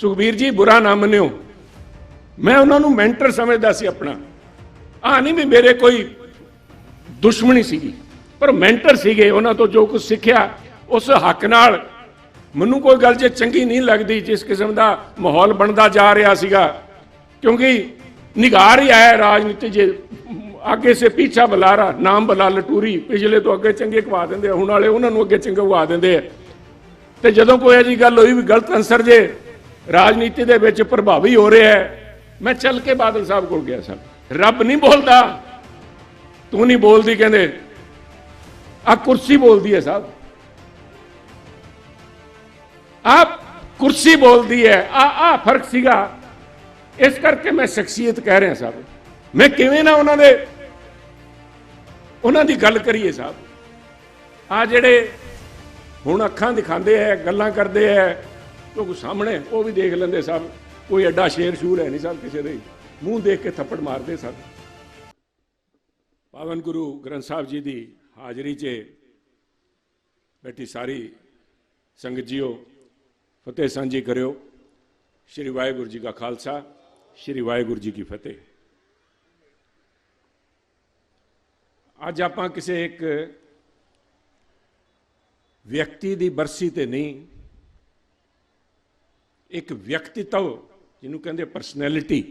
ਸੁਖਬੀਰ ਜੀ, ਬੁਰਾ ਨਾ ਮੰਨਿਓ। ਮੈਂ ਉਹਨਾਂ ਨੂੰ ਮੈਂਟਰ ਸਮਝਦਾ ਸੀ ਆਪਣਾ। ਆ ਨਹੀਂ ਵੀ ਮੇਰੇ ਕੋਈ ਦੁਸ਼ਮਣੀ ਸੀਗੀ, ਪਰ ਮੈਂਟਰ ਸੀਗੇ ਉਹਨਾਂ ਤੋਂ ਜੋ ਕੁਝ ਸਿੱਖਿਆ, ਉਸ ਹੱਕ ਨਾਲ। ਮੈਨੂੰ ਕੋਈ ਗੱਲ ਜੇ ਚੰਗੀ ਨਹੀਂ ਲੱਗਦੀ, ਜਿਸ ਕਿਸਮ ਦਾ ਮਾਹੌਲ ਬਣਦਾ ਜਾ ਰਿਹਾ ਸੀਗਾ। ਕਿਉਂਕਿ ਨਿਗਾਰ ਹੀ ਆਇਆ ਰਾਜਨੀਤੀ ਜੇ ਅੱਗੇ ਸੇ ਪੀਛਾ ਬੁਲਾਰਾ ਨਾਮ ਬੁਲਾ ਲਟੂਰੀ, ਪਿਛਲੇ ਤੋਂ ਅੱਗੇ ਚੰਗੇ ਕਵਾ ਦਿੰਦੇ ਹੁਣ ਵਾਲੇ ਉਹਨਾਂ ਨੂੰ ਅੱਗੇ ਚੰਗੇ ਕਵਾ ਦਿੰਦੇ ਆ। ਤੇ ਜਦੋਂ ਕੋਈ ਅਜੀ ਗੱਲ ਹੋਈ ਵੀ ਗਲਤ ਅਨਸਰ ਜੇ ਰਾਜਨੀਤੀ ਦੇ ਵਿੱਚ ਪ੍ਰਭਾਵੀ ਹੋ ਰਿਹਾ ਹੈ। ਮੈਂ ਚੱਲ ਕੇ ਬਾਦਲ ਸਾਹਿਬ ਕੋਲ ਗਿਆ ਸਰ ਰੱਬ ਨਹੀਂ ਬੋਲਦਾ। ਤੂੰ ਨਹੀਂ ਬੋਲਦੀ ਕਹਿੰਦੇ। ਆ ਕੁਰਸੀ ਬੋਲਦੀ ਹੈ ਸਾਹਿਬ। ਆ ਕੁਰਸੀ ਬੋਲਦੀ ਹੈ। ਆ ਆ ਫ਼ਰਕ ਸੀਗਾ। ਇਸ ਕਰਕੇ ਮੈਂ ਸ਼ਖਸੀਅਤ ਕਹਿ ਰਿਹਾ ਸਾਹਿਬ। ਮੈਂ ਕਿਵੇਂ ਨਾ ਉਹਨਾਂ ਦੇ ਉਹਨਾਂ ਦੀ ਗੱਲ ਕਰੀਏ ਸਾਹਿਬ। ਆ ਜਿਹੜੇ ਹੁਣ ਅੱਖਾਂ ਦਿਖਾਉਂਦੇ ਐ ਗੱਲਾਂ ਕਰਦੇ ਐ ਕਿਉਂਕਿ ਸਾਹਮਣੇ ਉਹ ਵੀ ਦੇਖ ਲੈਂਦੇ ਸਭ ਕੋਈ ਐਡਾ ਸ਼ੇਰ ਸ਼ੂਰ ਹੈ ਨਹੀਂ ਸਭ ਕਿਸੇ ਦੇ। ਮੂੰਹ ਦੇਖ ਕੇ ਥੱਪੜ ਮਾਰਦੇ ਸਭ ਪਾਵਨ ਗੁਰੂ ਗ੍ਰੰਥ ਸਾਹਿਬ ਜੀ ਦੀ ਹਾਜ਼ਰੀ 'ਚ ਬੈਠੀ ਸਾਰੀ ਸੰਗਤ ਜੀਓ, ਫਤਿਹ ਸਾਂਝੀ ਕਰਿਓ। ਸ਼੍ਰੀ ਵਾਹਿਗੁਰੂ ਜੀ ਕਾ ਖਾਲਸਾ, ਸ਼੍ਰੀ ਵਾਹਿਗੁਰੂ ਜੀ ਕੀ ਫਤਿਹ। ਅੱਜ ਆਪਾਂ ਕਿਸੇ ਇੱਕ ਵਿਅਕਤੀ ਦੀ ਬਰਸੀ ਤੇ ਨਹੀਂ ਇੱਕ ਵਿਅਕਤੀਤਵ, ਜਿਹਨੂੰ ਕਹਿੰਦੇ ਪਰਸਨੈਲਿਟੀ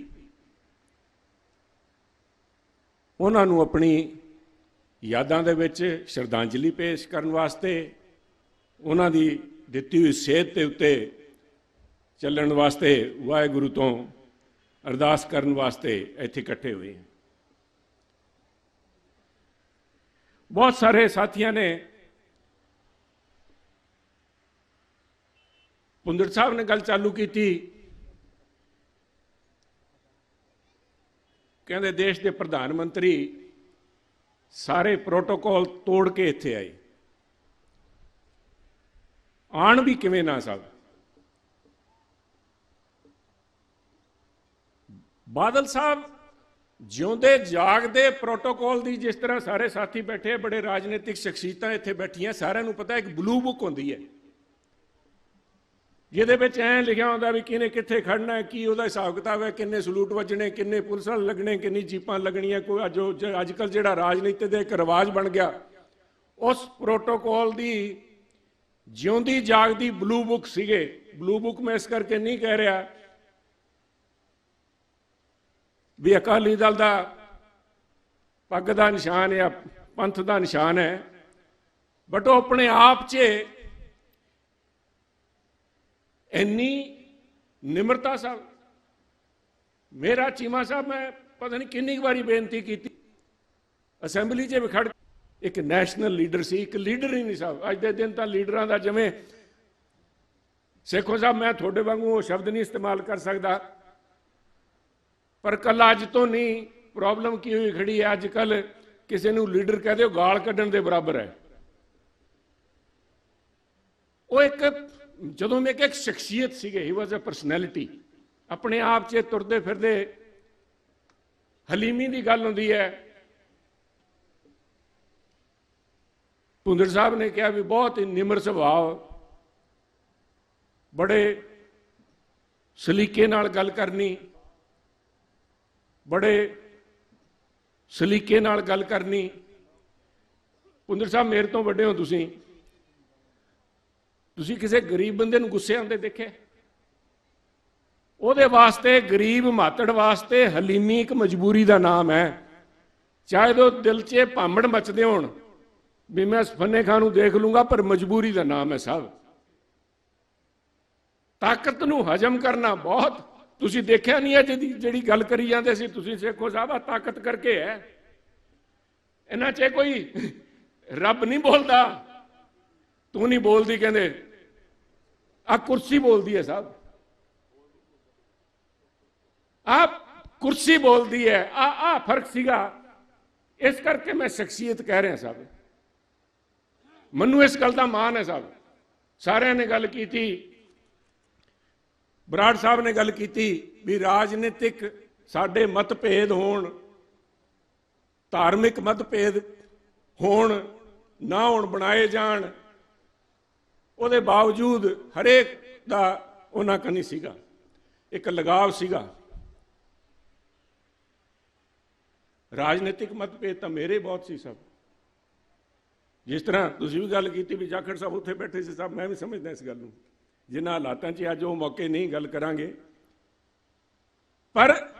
ਉਹਨਾਂ ਨੂੰ ਆਪਣੀ ਯਾਦਾਂ ਦੇ ਵਿੱਚ ਸ਼ਰਧਾਂਜਲੀ ਪੇਸ਼ ਕਰਨ ਵਾਸਤੇ, ਉਹਨਾਂ ਦੀ ਦਿੱਤੀ ਹੋਈ ਸੇਧ ਦੇ ਉੱਤੇ ਚੱਲਣ ਵਾਸਤੇ ਵਾਹਿਗੁਰੂ ਤੋਂ ਅਰਦਾਸ ਕਰਨ ਵਾਸਤੇ ਇੱਥੇ ਇਕੱਠੇ ਹੋਏ ਬਹੁਤ ਸਾਰੇ ਸਾਥੀਆਂ ਨੇ ਪੁੰਦਰ ਸਾਹਿਬ ਨੇ ਗੱਲ ਚਾਲੂ ਕੀਤੀ। ਕਹਿੰਦੇ ਦੇਸ਼ ਦੇ ਪ੍ਰਧਾਨ ਮੰਤਰੀ ਸਾਰੇ ਪ੍ਰੋਟੋਕੋਲ ਤੋੜ ਕੇ ਇੱਥੇ ਆਏ। ਆਣ ਵੀ ਕਿਵੇਂ ਨਾ ਸਭ ਬਾਦਲ ਸਾਹਿਬ ਜਿਉਂਦੇ ਜਾਗਦੇ ਪ੍ਰੋਟੋਕੋਲ ਦੀ ਜਿਸ ਤਰ੍ਹਾਂ ਸਾਰੇ ਸਾਥੀ ਬੈਠੇ ਬੜੇ ਰਾਜਨੀਤਿਕ ਸ਼ਖਸੀਅਤਾਂ ਇੱਥੇ ਬੈਠੀਆਂ, ਸਾਰਿਆਂ ਨੂੰ ਪਤਾ ਇੱਕ ਬਲੂ ਬੁੱਕ ਹੁੰਦੀ ਹੈ। ਜਿਹਦੇ ਵਿੱਚ ਐਂ ਲਿਖਿਆ ਹੁੰਦਾ ਵੀ ਕਿਹਨੇ ਕਿੱਥੇ ਖੜਨਾ ਹੈ, ਕੀ ਉਹਦਾ ਹਿਸਾਬ ਕਿਤਾਬ ਹੈ, ਕਿੰਨੇ ਸਲੂਟ ਵੱਜਣੇ, ਕਿੰਨੇ ਪੁਲਿਸ ਵਾਲੇ ਲੱਗਣੇ, ਕਿੰਨੀ ਜੀਪਾਂ ਲੱਗਣੀਆਂ, ਕੋਈ ਅੱਜ ਅੱਜ ਕੱਲ ਜਿਹੜਾ ਰਾਜਨੀਤੀ ਦਾ ਇੱਕ ਰਿਵਾਜ ਬਣ ਗਿਆ, ਉਸ ਪ੍ਰੋਟੋਕੋਲ ਦੀ ਜਿਉਂਦੀ ਜਾਗਦੀ ਬਲੂ ਬੁੱਕ ਸੀਗੇ। ਬਲੂ ਬੁੱਕ ਮੈਂ ਇਸ ਕਰਕੇ ਨਹੀਂ ਕਹਿ ਰਿਹਾ ਵੀ ਅਕਾਲੀ ਦਲ ਦਾ ਪੱਗ ਦਾ ਨਿਸ਼ਾਨ ਹੈ ਪੰਥ ਦਾ ਨਿਸ਼ਾਨ ਹੈ ਬਟ ਉਹ ਆਪਣੇ ਆਪ 'ਚ ਇੰਨੀ ਨਿਮਰਤਾ ਸਾਹਿਬ, ਮੇਰਾ ਚੀਮਾ ਸਾਹਿਬ, ਮੈਂ ਪਤਾ ਨਹੀਂ ਕਿੰਨੀ ਕੁ ਵਾਰੀ ਬੇਨਤੀ ਕੀਤੀ। ਅਸੈਂਬਲੀ 'ਚ ਵੀ ਇੱਕ ਨੈਸ਼ਨਲ ਲੀਡਰ ਸੀ, ਇੱਕ ਲੀਡਰ ਹੀ ਨਹੀਂ ਸਾਹਿਬ। ਅੱਜ ਦੇ ਦਿਨ ਤਾਂ ਲੀਡਰਾਂ ਦਾ ਜਿਵੇਂ ਸੇਖੋ ਸਾਹਿਬ, ਮੈਂ ਤੁਹਾਡੇ ਵਾਂਗੂ ਉਹ ਸ਼ਬਦ ਨਹੀਂ ਇਸਤੇਮਾਲ ਕਰ ਸਕਦਾ। ਪਰ ਕੱਲ ਅੱਜ ਤੋਂ ਨਹੀਂ, ਪ੍ਰੋਬਲਮ ਕੀ ਹੋਈ ਖੜੀ ਹੈ, ਅੱਜ ਕੱਲ ਕਿਸੇ ਨੂੰ ਲੀਡਰ ਕਹਦੇ ਹੋ, ਗਾਲ ਕੱਢਣ ਦੇ ਬਰਾਬਰ ਹੈ। ਉਹ ਇੱਕ ਜਦੋਂ ਮੈਂ ਇੱਕ ਸ਼ਖਸੀਅਤ ਸੀਗੇ ਹੀ ਵਾਸ ਅ ਪਰਸਨੈਲਿਟੀ ਆਪਣੇ ਆਪ 'ਚ ਤੁਰਦੇ ਫਿਰਦੇ ਹਲੀਮੀ ਦੀ ਗੱਲ ਹੁੰਦੀ ਹੈ। ਭੁੰਦਰ ਸਾਹਿਬ ਨੇ ਕਿਹਾ ਵੀ ਬਹੁਤ ਹੀ ਨਿਮਰ ਸੁਭਾਅ, ਬੜੇ ਸਲੀਕੇ ਨਾਲ ਗੱਲ ਕਰਨੀ, ਬੜੇ ਸਲੀਕੇ ਨਾਲ ਗੱਲ ਕਰਨੀ। ਭੁੰਦਰ ਸਾਹਿਬ, ਮੇਰੇ ਤੋਂ ਵੱਡੇ ਹੋ ਤੁਸੀਂ। ਤੁਸੀਂ ਕਿਸੇ ਗਰੀਬ ਬੰਦੇ ਨੂੰ ਗੁੱਸੇ ਆਉਂਦੇ ਦੇਖੇ ਉਹਦੇ ਵਾਸਤੇ ਗਰੀਬ ਮਾਤੜ ਵਾਸਤੇ ਹਲੀਮੀ ਇੱਕ ਮਜਬੂਰੀ ਦਾ ਨਾਮ ਹੈ। ਚਾਹੇ ਉਹ ਦਿਲ 'ਚ ਭਾਂਬੜ ਮਚਦੇ ਹੋਣ, ਵੀ ਮੈਂ ਫੰਨੇ ਖਾਨ ਨੂੰ ਦੇਖ ਲੂੰਗਾ, ਪਰ ਮਜਬੂਰੀ ਦਾ ਨਾਮ ਹੈ ਸਾਹਿਬ ਤਾਕਤ ਨੂੰ ਹਜਮ ਕਰਨਾ ਬਹੁਤ। ਤੁਸੀਂ ਦੇਖਿਆ ਨਹੀਂ ਹੈ ਜਿਹਦੀ ਜਿਹੜੀ ਗੱਲ ਕਰੀ ਜਾਂਦੇ ਸੀ, ਤੁਸੀਂ ਸੇਖੋ ਸਾਹਿਬ ਆ ਤਾਕਤ ਕਰਕੇ ਹੈ। ਇਹਨਾਂ 'ਚ ਕੋਈ ਰੱਬ ਨਹੀਂ ਬੋਲਦਾ। ਤੂੰ ਨਹੀਂ ਬੋਲਦੀ, ਕਹਿੰਦੇ ਆ ਕੁਰਸੀ ਬੋਲਦੀ ਹੈ ਸਾਹਿਬ। ਆ ਕੁਰਸੀ ਬੋਲਦੀ ਹੈ। ਆ ਆ ਫ਼ਰਕ ਸੀਗਾ। ਇਸ ਕਰਕੇ ਮੈਂ ਸ਼ਖਸੀਅਤ ਕਹਿ ਰਿਹਾ ਸਾਹਿਬ। ਮੈਨੂੰ ਇਸ ਗੱਲ ਦਾ ਮਾਣ ਹੈ ਸਾਹਿਬ। ਸਾਰਿਆਂ ਨੇ ਗੱਲ ਕੀਤੀ। ਬਰਾੜ ਸਾਹਿਬ ਨੇ ਗੱਲ ਕੀਤੀ ਵੀ ਰਾਜਨੀਤਿਕ ਸਾਡੇ ਮਤਭੇਦ ਹੋਣ, ਧਾਰਮਿਕ ਮਤਭੇਦ ਹੋਣ, ਨਾ ਹੋਣ, ਬਣਾਏ ਜਾਣ ਉਹਦੇ ਬਾਵਜੂਦ ਹਰੇਕ ਦਾ ਉਹਨਾਂ ਕਨੀ ਸੀਗਾ। ਇੱਕ ਲਗਾਵ ਸੀਗਾ। ਰਾਜਨੀਤਿਕ ਮਤਭੇਦ ਤਾਂ ਮੇਰੇ ਬਹੁਤ ਸੀ ਸਭ। ਜਿਸ ਤਰ੍ਹਾਂ ਤੁਸੀਂ ਵੀ ਗੱਲ ਕੀਤੀ ਵੀ ਜਾਖੜ ਸਾਹਿਬ ਉੱਥੇ ਬੈਠੇ ਸੀ ਸਾਹਿਬ ਮੈਂ ਵੀ ਸਮਝਦਾ ਇਸ ਗੱਲ ਨੂੰ। ਜਿਨ੍ਹਾਂ ਹਾਲਾਤਾਂ 'ਚ ਅੱਜ ਉਹ ਮੌਕੇ ਨਹੀਂ ਗੱਲ ਕਰਾਂਗੇ। ਪਰ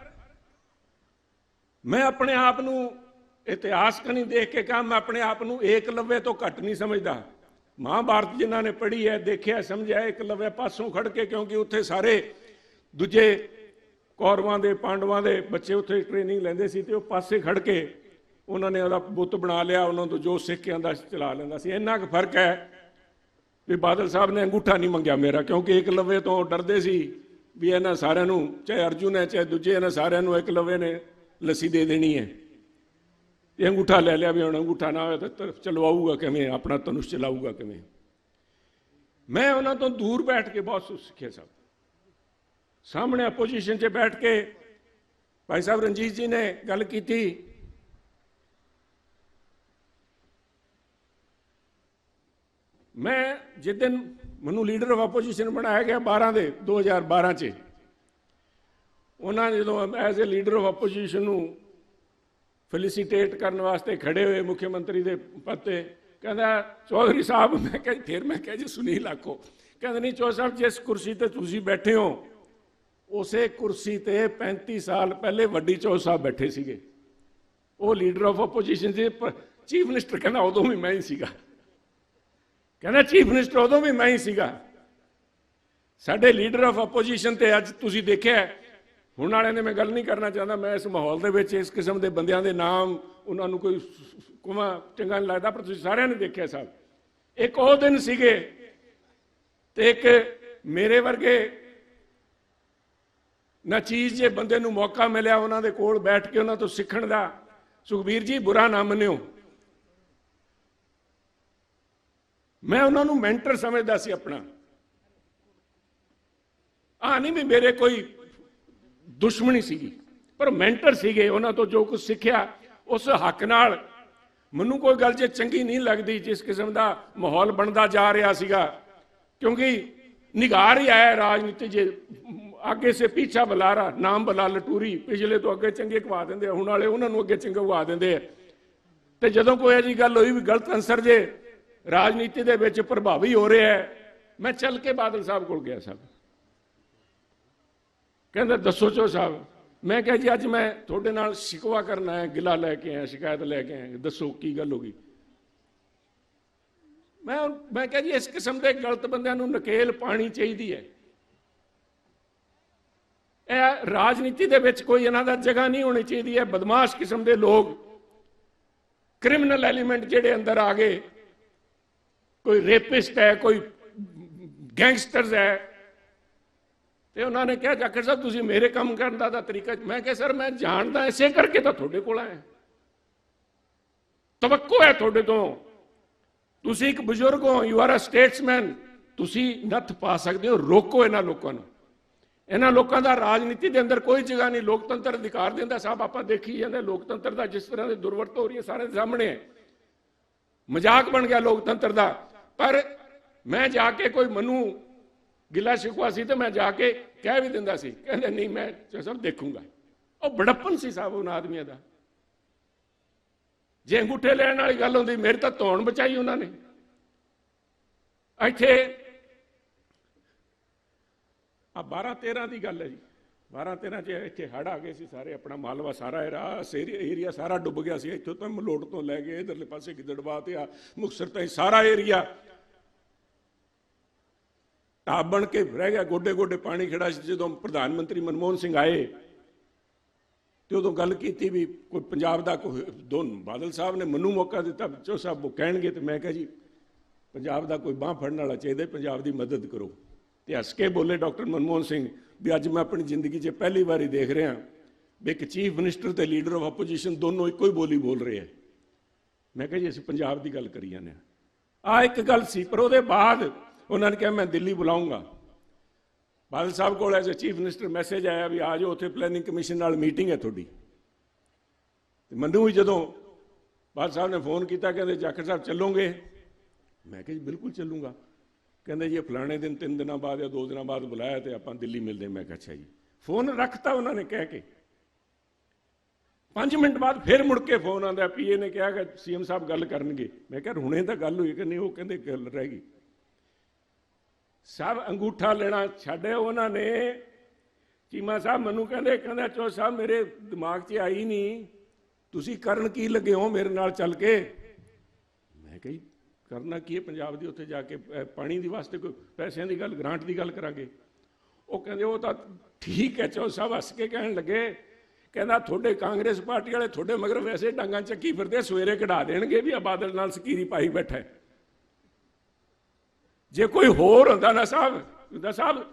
ਮੈਂ ਆਪਣੇ ਆਪ ਨੂੰ ਇਤਿਹਾਸ ਕਨੀ ਦੇਖ ਕੇ ਕਹਾਂ, ਮੈਂ ਆਪਣੇ ਆਪ ਨੂੰ ਏਕਲਵਯ ਤੋਂ ਘੱਟ ਨਹੀਂ ਸਮਝਦਾ। ਮਹਾਭਾਰਤ ਜਿਨ੍ਹਾਂ ਨੇ ਪੜ੍ਹੀ ਹੈ, ਦੇਖਿਆ ਸਮਝਿਆ ਇੱਕ ਏਕਲਵਯ ਪਾਸੋਂ ਖੜ ਕੇ ਕਿਉਂਕਿ ਉੱਥੇ ਸਾਰੇ ਦੂਜੇ ਕੌਰਵਾਂ ਦੇ, ਪਾਂਡਵਾਂ ਦੇ ਬੱਚੇ ਉੱਥੇ ਟ੍ਰੇਨਿੰਗ ਲੈਂਦੇ ਸੀ ਤੇ ਉਹ ਪਾਸੇ ਖੜ ਕੇ ਉਹਨਾਂ ਨੇ ਉਹਦਾ ਬੁੱਤ ਬਣਾ ਲਿਆ, ਉਹਨਾਂ ਤੋਂ ਜੋ ਸਿੱਖ ਕੇ ਆਂਦਾ ਚਲਾ ਲੈਂਦਾ ਸੀ। ਇੰਨਾ ਕੁ ਫ਼ਰਕ ਹੈ ਵੀ ਬਾਦਲ ਸਾਹਿਬ ਨੇ ਅੰਗੂਠਾ ਨਹੀਂ ਮੰਗਿਆ ਮੇਰਾ, ਕਿਉਂਕਿ ਇੱਕ ਲਵੇ ਤੋਂ ਡਰਦੇ ਸੀ ਵੀ ਇਹਨਾਂ ਸਾਰਿਆਂ ਨੂੰ, ਚਾਹੇ ਅਰਜੁਨ ਹੈ, ਚਾਹੇ ਦੂਜੇ, ਇਹਨਾਂ ਸਾਰਿਆਂ ਨੂੰ ਇੱਕ ਲਵੇ ਨੇ ਲੱਸੀ ਦੇ ਦੇਣੀ ਹੈ। ਇਹ ਅੰਗੂਠਾ ਲੈ ਲਿਆ ਵੀ ਹੁਣ ਅੰਗੂਠਾ ਨਾ ਹੋਇਆ ਤਾਂ ਤ- ਚਲਵਾਊਗਾ ਕਿਵੇਂ? ਆਪਣਾ ਧਨੁਸ਼ ਚਲਾਊਗਾ ਕਿਵੇਂ? ਮੈਂ ਉਹਨਾਂ ਤੋਂ ਦੂਰ ਬੈਠ ਕੇ ਬਹੁਤ ਕੁਛ ਸਿੱਖਿਆ ਸਭ ਸਾਹਮਣੇ ਆਪੋਜੀਸ਼ਨ 'ਚ ਬੈਠ ਕੇ ਭਾਈ ਸਾਹਿਬ ਰਣਜੀਤ ਜੀ ਨੇ ਗੱਲ ਕੀਤੀ। ਮੈਂ ਜਿਸ ਦਿਨ ਮੈਨੂੰ ਲੀਡਰ ਆਫ ਆਪੋਜੀਸ਼ਨ ਬਣਾਇਆ ਗਿਆ 12 ਦੇ 2012 ਚ, ਉਹਨਾਂ ਜਦੋਂ as a leader of opposition ਨੂੰ ਫੈਲਿਸਿਟੇਟ ਕਰਨ ਵਾਸਤੇ ਖੜੇ ਹੋਏ ਮੁੱਖ ਮੰਤਰੀ ਦੇ ਪਦ ਤੇ ਕਹਿੰਦਾ ਚੌਧਰੀ ਸਾਹਿਬ ਮੈਂ ਕਿਹਾ ਫਿਰ ਮੈਂ ਕਿਹਾ ਜੀ ਸੁਨੀਲ ਆਖੋ ਕਹਿੰਦੇ ਨਹੀਂ ਚੌਧਰੀ ਸਾਹਿਬ ਜਿਸ ਕੁਰਸੀ ਤੇ ਤੁਸੀਂ ਬੈਠੇ ਹੋ ਉਸੇ ਕੁਰਸੀ ਤੇ 35 ਸਾਲ ਪਹਿਲੇ ਵੱਡੀ ਚੌਧਰੀ ਸਾਹਿਬ ਬੈਠੇ ਸੀਗੇ ਉਹ ਲੀਡਰ ਆਫ ਆਪੋਜੀਸ਼ਨ ਸੀ ਚੀਫ ਮਿਨਿਸਟਰ ਕਹਿੰਦਾ ਉਦੋਂ ਵੀ ਮੈਂ ਹੀ ਸੀਗਾ ਕਹਿੰਦਾ ਚੀਫ ਮਿਨਿਸਟਰ ਉਦੋਂ ਵੀ ਮੈਂ ਹੀ ਸੀਗਾ ਸਾਡੇ ਲੀਡਰ ਆਫ ਆਪੋਜੀਸ਼ਨ ਤੇ ਅੱਜ ਤੁਸੀਂ ਦੇਖਿਆ ਹੈ, ਹੁਣ ਵਾਲਿਆਂ ਨੇ ਮੈਂ ਗੱਲ ਨਹੀਂ ਕਰਨਾ ਚਾਹੁੰਦਾ, ਮੈਂ ਇਸ ਮਾਹੌਲ ਦੇ ਵਿੱਚ, ਇਸ ਕਿਸਮ ਦੇ ਬੰਦਿਆਂ ਦੇ ਨਾਮ, ਉਹਨਾਂ ਨੂੰ ਕੋਈ ਕੁਮਾ ਚੰਗਾ ਨਹੀਂ ਲੱਗਦਾ, ਪਰ ਤੁਸੀਂ ਸਾਰਿਆਂ ਨੇ ਦੇਖਿਆ ਸਭ। ਇੱਕ ਉਹ ਦਿਨ ਸੀਗੇ ਤੇ ਇੱਕ ਮੇਰੇ ਵਰਗੇ ਨਾ ਚੀਜ਼ ਜੇ ਬੰਦੇ ਨੂੰ ਮੌਕਾ ਮਿਲਿਆ ਉਹਨਾਂ ਦੇ ਕੋਲ ਬੈਠ ਕੇ ਉਹਨਾਂ ਤੋਂ ਸਿੱਖਣ ਦਾ। ਸੁਖਬੀਰ ਜੀ, ਬੁਰਾ ਨਾ ਮੰਨਿਓ। ਮੈਂ ਉਹਨਾਂ ਨੂੰ ਮੈਂਟਰ ਸਮਝਦਾ ਸੀ ਆਪਣਾ। ਆ ਨਹੀਂ ਵੀ ਮੇਰੇ ਕੋਈ ਦੁਸ਼ਮਣੀ ਸੀਗੀ, ਪਰ ਮੈਂਟਰ ਸੀਗੇ, ਉਹਨਾਂ ਤੋਂ ਜੋ ਕੁਝ ਸਿੱਖਿਆ, ਉਸ ਹੱਕ ਨਾਲ। ਮੈਨੂੰ ਕੋਈ ਗੱਲ ਜੇ ਚੰਗੀ ਨਹੀਂ ਲੱਗਦੀ, ਜਿਸ ਕਿਸਮ ਦਾ ਮਾਹੌਲ ਬਣਦਾ ਜਾ ਰਿਹਾ ਸੀਗਾ, ਕਿਉਂਕਿ ਨਿਗਾਰ ਹੀ ਆਇਆ ਰਾਜਨੀਤੀ ਜੇ, ਅੱਗੇ ਸੇ ਪੀਛਾ ਬੁਲਾ ਨਾਮ ਬੁਲਾ ਲਟੂਰੀ, ਪਿਛਲੇ ਤੋਂ ਅੱਗੇ ਚੰਗੇ ਕਵਾ ਦਿੰਦੇ ਹੁਣ ਵਾਲੇ ਉਹਨਾਂ ਨੂੰ ਅੱਗੇ ਚੰਗੇ ਕਵਾ ਦਿੰਦੇ ਆ। ਤੇ ਜਦੋਂ ਕੋਈ ਅਜੀ ਗੱਲ ਹੋਈ ਵੀ ਗਲਤ ਅੰਸਰ ਜੇ ਰਾਜਨੀਤੀ ਦੇ ਵਿੱਚ ਪ੍ਰਭਾਵੀ ਹੋ ਰਿਹਾ ਮੈਂ ਚੱਲ ਕੇ ਬਾਦਲ ਸਾਹਿਬ ਕੋਲ ਗਿਆ ਸਾਹਿਬ ਕਹਿੰਦਾ, ਦੱਸੋ ਚੋ ਸਾਹਿਬ। ਮੈਂ ਕਿਹਾ, ਜੀ, ਅੱਜ ਮੈਂ ਤੁਹਾਡੇ ਨਾਲ ਸ਼ਿਕਵਾ ਕਰਨ ਆਇਆ, ਗਿਲਾ ਲੈ ਕੇ ਆਇਆ, ਸ਼ਿਕਾਇਤ ਲੈ ਕੇ ਆਇਆ। ਦੱਸੋ, ਕੀ ਗੱਲ ਹੋ ਗਈ? ਮੈਂ ਮੈਂ ਕਿਹਾ, ਜੀ, ਇਸ ਕਿਸਮ ਦੇ ਗਲਤ ਬੰਦਿਆਂ ਨੂੰ ਨਕੇਲ ਪਾਣੀ ਚਾਹੀਦੀ ਹੈ। ਇਹ ਰਾਜਨੀਤੀ ਦੇ ਵਿੱਚ ਕੋਈ ਇਹਨਾਂ ਦਾ ਜਗ੍ਹਾ ਨਹੀਂ ਹੋਣੀ ਚਾਹੀਦੀ। ਹੈ ਬਦਮਾਸ਼ ਕਿਸਮ ਦੇ ਲੋਕ ਕ੍ਰਿਮੀਨਲ ਐਲੀਮੈਂਟ ਜਿਹੜੇ ਅੰਦਰ ਆ ਗਏ। ਕੋਈ ਰੇਪਿਸਟ ਹੈ, ਕੋਈ ਗੈਂਗਸਟਰਸ ਹੈ ਤੇ ਉਹਨਾਂ ਨੇ ਕਿਹਾ, ਜਾਖੜ ਸਾਹਿਬ, ਤੁਸੀਂ ਮੇਰੇ ਕੰਮ ਕਰਨ ਦਾ ਤਾਂ ਤਰੀਕਾ ਮੈਂ ਕਿਹਾ, ਸਰ, ਮੈਂ ਜਾਣਦਾ ਇਸੇ ਕਰਕੇ ਤਾਂ ਤੁਹਾਡੇ ਕੋਲ ਆਇਆ। ਤਵੱਕੋ ਹੈ ਤੁਹਾਡੇ ਤੋਂ। ਤੁਸੀਂ ਇੱਕ ਬਜ਼ੁਰਗ ਹੋ ਯੂ ਆਰ ਅ ਸਟੇਟਸਮੈਨ ਤੁਸੀਂ ਨੱਥ ਪਾ ਸਕਦੇ ਹੋ, ਰੋਕੋ ਇਹਨਾਂ ਲੋਕਾਂ ਨੂੰ। ਇਹਨਾਂ ਲੋਕਾਂ ਦਾ ਰਾਜਨੀਤੀ ਦੇ ਅੰਦਰ ਕੋਈ ਜਗ੍ਹਾ ਨਹੀਂ। ਲੋਕਤੰਤਰ ਅਧਿਕਾਰ ਦਿੰਦਾ ਸਾਹਿਬ, ਆਪਾਂ ਦੇਖੀ ਜਾਂਦੇ, ਲੋਕਤੰਤਰ ਦਾ ਜਿਸ ਤਰ੍ਹਾਂ ਦੇ ਦੁਰਵਰਤ ਹੋ ਰਹੀ ਹੈ, ਸਾਰੇ ਦੇ ਸਾਹਮਣੇ ਹੈ। ਮਜ਼ਾਕ ਬਣ ਗਿਆ ਲੋਕਤੰਤਰ ਦਾ। ਪਰ ਮੈਂ ਜਾ ਕੇ ਕੋਈ ਮੈਨੂੰ ਗਿੱਲਾ ਸ਼ਿਕਵਾ ਸੀ ਤੇ ਮੈਂ ਜਾ ਕੇ ਕਹਿ ਵੀ ਦਿੰਦਾ ਸੀ, ਕਹਿੰਦੇ ਨਹੀਂ ਮੈਂ ਸਭ ਦੇਖੂੰਗਾ। ਉਹ ਬੜੱਪਨ ਸੀ ਸਾਹਿਬ ਉਹਨਾਂ ਆਦਮੀਆਂ ਦਾ। ਜੇ ਅੰਗੂਠੇ ਲੈਣ ਵਾਲੀ ਗੱਲ ਹੁੰਦੀ, ਮੇਰੇ ਤਾਂ ਧੌਣ ਬਚਾਈ ਉਹਨਾਂ ਨੇ। ਇੱਥੇ ਆ 12 13 ਦੀ ਗੱਲ ਹੈ ਜੀ। 12 13 ਚ ਇੱਥੇ ਹੜ ਆ ਗਏ ਸੀ ਸਾਰੇ, ਆਪਣਾ ਮਾਲਵਾ ਸਾਰਾ ਏਰੀਆ ਸਾਰਾ ਡੁੱਬ ਗਿਆ ਸੀ। ਇੱਥੋਂ ਤਾਂ ਮਲੋਟ ਤੋਂ ਲੈ ਕੇ ਇਧਰਲੇ ਪਾਸੇ ਗਿੱਦੜਵਾ ਤੇ ਆ ਮੁਕਸਰ ਤਾਈਂ ਸਾਰਾ ਏਰੀਆ ਆ ਬਣ ਕੇ ਰਹਿ ਗਿਆ, ਗੋਡੇ ਗੋਡੇ ਪਾਣੀ ਖੜਾ ਸੀ। ਜਦੋਂ ਪ੍ਰਧਾਨ ਮੰਤਰੀ ਮਨਮੋਹਨ ਸਿੰਘ ਆਏ ਤੇ ਉਦੋਂ ਗੱਲ ਕੀਤੀ ਵੀ ਕੋਈ ਪੰਜਾਬ ਦਾ ਕੋਈ ਦੋ ਬਾਦਲ ਸਾਹਿਬ ਨੇ ਮੈਨੂੰ ਮੌਕਾ ਦਿੱਤਾ, ਚੋ ਸਾਹਿਬ ਉਹ ਕਹਿਣਗੇ ਤੇ ਮੈਂ ਕਿਹਾ ਜੀ, ਪੰਜਾਬ ਦਾ ਕੋਈ ਬਾਹ ਫੜਨ ਵਾਲਾ ਚਾਹੀਦਾ, ਪੰਜਾਬ ਦੀ ਮਦਦ ਕਰੋ। ਤੇ ਹੱਸ ਕੇ ਬੋਲੇ ਡਾਕਟਰ ਮਨਮੋਹਨ ਸਿੰਘ ਵੀ ਅੱਜ ਮੈਂ ਆਪਣੀ ਜ਼ਿੰਦਗੀ 'ਚ ਪਹਿਲੀ ਵਾਰੀ ਦੇਖ ਰਿਹਾ ਵੀ ਇੱਕ ਚੀਫ ਮਿਨਿਸਟਰ ਤੇ ਲੀਡਰ ਆਫ ਆਪੋਜੀਸ਼ਨ ਦੋਨੋਂ ਇੱਕੋ ਹੀ ਬੋਲੀ ਬੋਲ ਰਹੇ ਆ। ਮੈਂ ਕਿਹਾ ਜੀ, ਅਸੀਂ ਪੰਜਾਬ ਦੀ ਗੱਲ ਕਰੀ ਜਾਂਦੇ ਆ ਆ ਇੱਕ ਗੱਲ ਸੀ, ਪਰ ਉਹਦੇ ਬਾਅਦ ਉਹਨਾਂ ਨੇ ਕਿਹਾ ਮੈਂ ਦਿੱਲੀ ਬੁਲਾਉਂਗਾ ਬਾਦਲ ਸਾਹਿਬ ਕੋਲ as a chief minister message ਆਇਆ ਵੀ ਆ ਜਾਓ ਉੱਥੇ ਪਲੈਨਿੰਗ ਕਮਿਸ਼ਨ ਨਾਲ ਮੀਟਿੰਗ ਹੈ ਤੁਹਾਡੀ ਤੇ ਮੈਨੂੰ ਵੀ ਜਦੋਂ ਬਾਦਲ ਸਾਹਿਬ ਨੇ ਫੋਨ ਕੀਤਾ ਕਹਿੰਦੇ ਜਾਖੜ ਸਾਹਿਬ ਚੱਲੋਗੇ ਮੈਂ ਕਿਹਾ ਜੀ ਬਿਲਕੁਲ ਚੱਲੂਗਾ ਕਹਿੰਦੇ ਜੀ ਇਹ ਫਲਾਣੇ ਦਿਨ ਤਿੰਨ ਦਿਨਾਂ ਬਾਅਦ ਜਾਂ ਦੋ ਦਿਨਾਂ ਬਾਅਦ ਬੁਲਾਇਆ ਤੇ ਆਪਾਂ ਦਿੱਲੀ ਮਿਲਦੇ ਹਾਂ। ਮੈਂ ਕਿਹਾ ਅੱਛਾ ਜੀ ਫੋਨ ਰੱਖਤਾ ਉਹਨਾਂ ਨੇ ਕਹਿ ਕੇ 5 ਮਿੰਟ ਬਾਅਦ ਫਿਰ ਮੁੜ ਕੇ ਫੋਨ ਆਉਂਦਾ ਪੀਏ ਨੇ ਕਿਹਾ ਕਿ ਸੀਐਮ ਸਾਹਿਬ ਗੱਲ ਕਰਨਗੇ ਮੈਂ ਕਿਹਾ ਹੁਣੇ ਤਾਂ ਗੱਲ ਹੋਈ ਕਿ ਨਹੀਂ ਉਹ ਕਹਿੰਦੇ ਗੱਲ ਰਹਿ ਗਈ ਸਭ ਅੰਗੂਠਾ ਲੈਣਾ ਛੱਡਿਆ ਉਹਨਾਂ ਨੇ। ਚੀਮਾ ਸਾਹਿਬ ਮੈਨੂੰ ਕਹਿੰਦੇ, ਕਹਿੰਦਾ, ਚੋ ਸਾਹਿਬ, ਮੇਰੇ ਦਿਮਾਗ 'ਚ ਆਈ ਨਹੀਂ ਤੁਸੀਂ ਕਰਨ ਕੀ ਲੱਗੇ ਹੋ ਮੇਰੇ ਨਾਲ ਚੱਲ ਕੇ? ਮੈਂ ਕਹੀ ਕਰਨਾ ਕੀ ਹੈ? ਪੰਜਾਬ ਦੀ ਉੱਥੇ ਜਾ ਕੇ ਪਾਣੀ ਦੀ ਵਾਸਤੇ ਕੋਈ ਪੈਸਿਆਂ ਦੀ ਗੱਲ ਗ੍ਰਾਂਟ ਦੀ ਗੱਲ ਕਰਾਂਗੇ। ਉਹ ਕਹਿੰਦੇ, ਉਹ ਤਾਂ ਠੀਕ ਹੈ, ਚੋ ਸਾਹਿਬ ਹੱਸ ਕੇ ਕਹਿਣ ਲੱਗੇ। ਕਹਿੰਦਾ, ਤੁਹਾਡੇ ਕਾਂਗਰਸ ਪਾਰਟੀ ਵਾਲੇ ਤੁਹਾਡੇ ਮਗਰ ਵੈਸੇ ਡਾਂਗਾਂ ਚੱਕੀ ਫਿਰਦੇ, ਸਵੇਰੇ ਕਢਾ ਦੇਣਗੇ ਵੀ ਆ ਬਾਦਲ ਨਾਲ ਸਕੀਰੀ ਪਾਈ ਬੈਠਾ ਹੈ। ਜੇ ਕੋਈ ਹੋਰ ਹੁੰਦਾ ਨਾ ਸਾਹਿਬ, ਹੁੰਦਾ ਸਾਹਿਬ,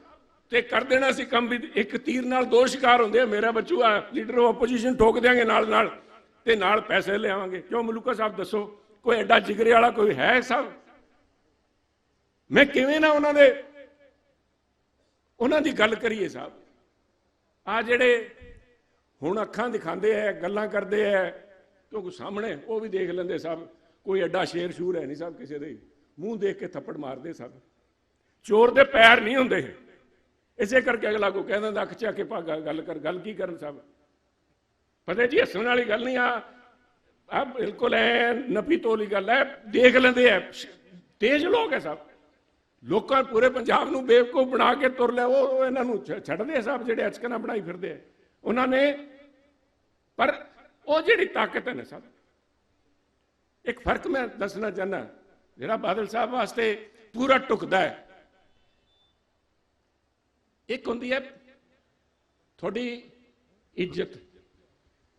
ਤੇ ਕਰ ਦੇਣਾ ਸੀ ਕੰਮ ਵੀ, ਇੱਕ ਤੀਰ ਨਾਲ ਦੋ ਸ਼ਿਕਾਰ ਹੁੰਦੇ ਆ, ਮੇਰਾ ਬੱਚੂ ਆ, ਲੀਡਰ ਆਫ ਆਪੋਜੀਸ਼ਨ ਠੋਕ ਦਿਆਂਗੇ ਨਾਲ ਨਾਲ, ਤੇ ਨਾਲ ਪੈਸੇ ਲਿਆਵਾਂਗੇ। ਕਿਉਂ ਮਲੂਕਾ ਸਾਹਿਬ, ਦੱਸੋ, ਕੋਈ ਐਡਾ ਜਿਗਰੇ ਵਾਲਾ ਕੋਈ ਹੈ ਸਾਹਿਬ? ਮੈਂ ਕਿਵੇਂ ਨਾ ਉਹਨਾਂ ਦੇ, ਉਹਨਾਂ ਦੀ ਗੱਲ ਕਰੀਏ ਸਾਹਿਬ। ਆ ਜਿਹੜੇ ਹੁਣ ਅੱਖਾਂ ਦਿਖਾਉਂਦੇ ਐ ਗੱਲਾਂ ਕਰਦੇ ਐ ਕਿਉਂਕਿ ਸਾਹਮਣੇ ਉਹ ਵੀ ਦੇਖ ਲੈਂਦੇ ਸਾਹਿਬ, ਕੋਈ ਐਡਾ ਸ਼ੇਰ ਸ਼ੂਰ ਹੈ ਨਹੀਂ ਸਭ ਕਿਸੇ ਦੇ। ਮੂੰਹ ਦੇਖ ਕੇ ਥੱਪੜ ਮਾਰਦੇ ਸਭ ਚੋਰ ਦੇ ਪੈਰ ਨਹੀਂ ਹੁੰਦੇ। ਇਸੇ ਕਰਕੇ ਅਗਲਾ ਕੋ ਕਹਿੰਦਾ ਹੁੰਦਾ, ਅੱਖ ਚਾ ਕੇ ਭਾਗਾ ਗੱਲ ਕਰ ਗੱਲ ਕੀ ਕਰਨ ਸਾਹਿਬ ਪਤਾ ਜੀ ਹੱਸਣ ਵਾਲੀ ਗੱਲ ਨਹੀਂ ਆ। ਆ ਬਿਲਕੁਲ ਐ ਨਪੀ ਤੋਲੀ ਗੱਲ ਹੈ ਦੇਖ ਲੈਂਦੇ ਐ। ਤੇਜ ਲੋਕ ਐ ਸਭ। ਲੋਕਾਂ ਪੂਰੇ ਪੰਜਾਬ ਨੂੰ ਬੇਵਕੂਫ ਬਣਾ ਕੇ ਤੁਰ ਲਿਆ। ਉਹ ਇਹਨਾਂ ਨੂੰ ਛੱਡਦੇ ਸਾਹਿਬ ਜਿਹੜੇ ਅਚਕਨਾ ਬਣਾਈ ਫਿਰਦੇ ਆ ਉਹਨਾਂ ਨੇ ਪਰ ਉਹ ਜਿਹੜੀ ਤਾਕਤ ਹੈ ਨਾ ਸਭ। ਇੱਕ ਫ਼ਰਕ ਮੈਂ ਦੱਸਣਾ ਚਾਹੁੰਦਾ। ਜਿਹੜਾ ਬਾਦਲ ਸਾਹਿਬ ਵਾਸਤੇ ਪੂਰਾ ਟੁਕਦਾ ਹੈ। ਇੱਕ ਹੁੰਦੀ ਹੈ ਤੁਹਾਡੀ ਇੱਜ਼ਤ।